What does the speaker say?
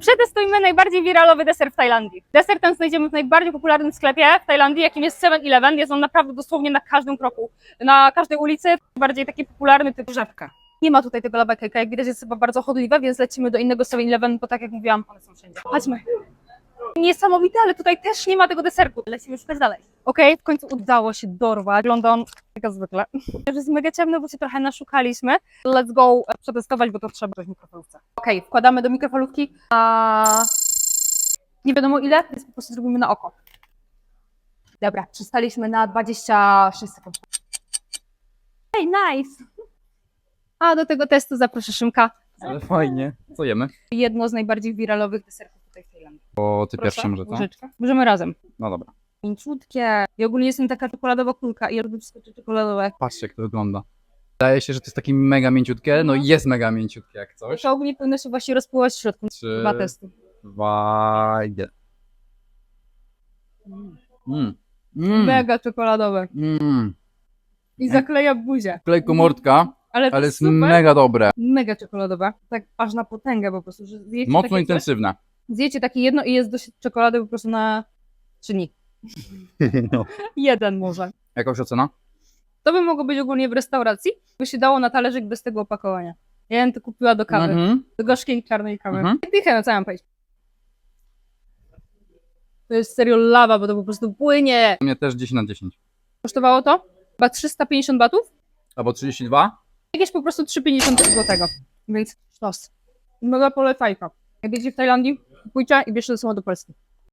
Przetestujmy najbardziej wiralowy deser w Tajlandii. Deser ten znajdziemy w najbardziej popularnym sklepie w Tajlandii, jakim jest 7-Eleven. Jest on naprawdę dosłownie na każdym kroku, na każdej ulicy. Bardziej taki popularny typ żabka. Nie ma tutaj tego cake'a, jak widać jest chyba bardzo chodliwe, więc lecimy do innego 7-Eleven, bo tak jak mówiłam, one są wszędzie. Chodźmy. Niesamowite, ale tutaj też nie ma tego deserku. Lecimy szukać dalej. Okej, w końcu udało się dorwać. London, tak jak zwykle. Już jest mega ciemno, bo się trochę naszukaliśmy. Let's go e, przetestować, bo to trzeba w mikrofalówce. Okej, wkładamy do mikrofalówki, a nie wiadomo ile, więc po prostu zrobimy na oko. Dobra, przystaliśmy na 26 sekund. Hey, nice! A do tego testu zaproszę Szymka. Ale fajnie. Co jemy? Jedno z najbardziej wiralowych deserków tutaj w Tajlandii. O, ty Proszę, łyżeczka. Możemy razem. No dobra. Mięciutkie. I ogólnie jestem taka czekoladowa kulka i ja lubię wszystko czekoladowe. Patrzcie, jak to wygląda. Wydaje się, że to jest takie mega mięciutkie, no i jest mega mięciutkie jak coś. To ogólnie powinno się właśnie rozpływać w środku. Trzy, Dwa testy. dwa. Mm. Mm. Mega czekoladowe. Mm. I zakleja buzię. Klej komortka, Ale to ale jest jest super. mega dobre. Mega czekoladowe. Tak aż na potęgę po prostu. Że zjecie Mocno takie coś, intensywne. Zjecie takie jedno i jest dość czekolady po prostu na dni. No. Jeden może. Jakaś ocena? To by mogło być ogólnie w restauracji, by się dało na talerzyk bez tego opakowania. Ja bym to kupiła do kawy. Mhm. Do gorzkiej czarnej kawy. Mhm. Jak dychę, no co mam powiedzieć? To jest serio lawa, bo to po prostu płynie. Mnie też 10 na 10. Kosztowało to chyba 350 batów. Albo 32? Jakieś po prostu 3,50 złotego. Więc sztos. Mega polecajka. Jak będziecie w Tajlandii, kupujcie i bierzcie ze sobą do Polski.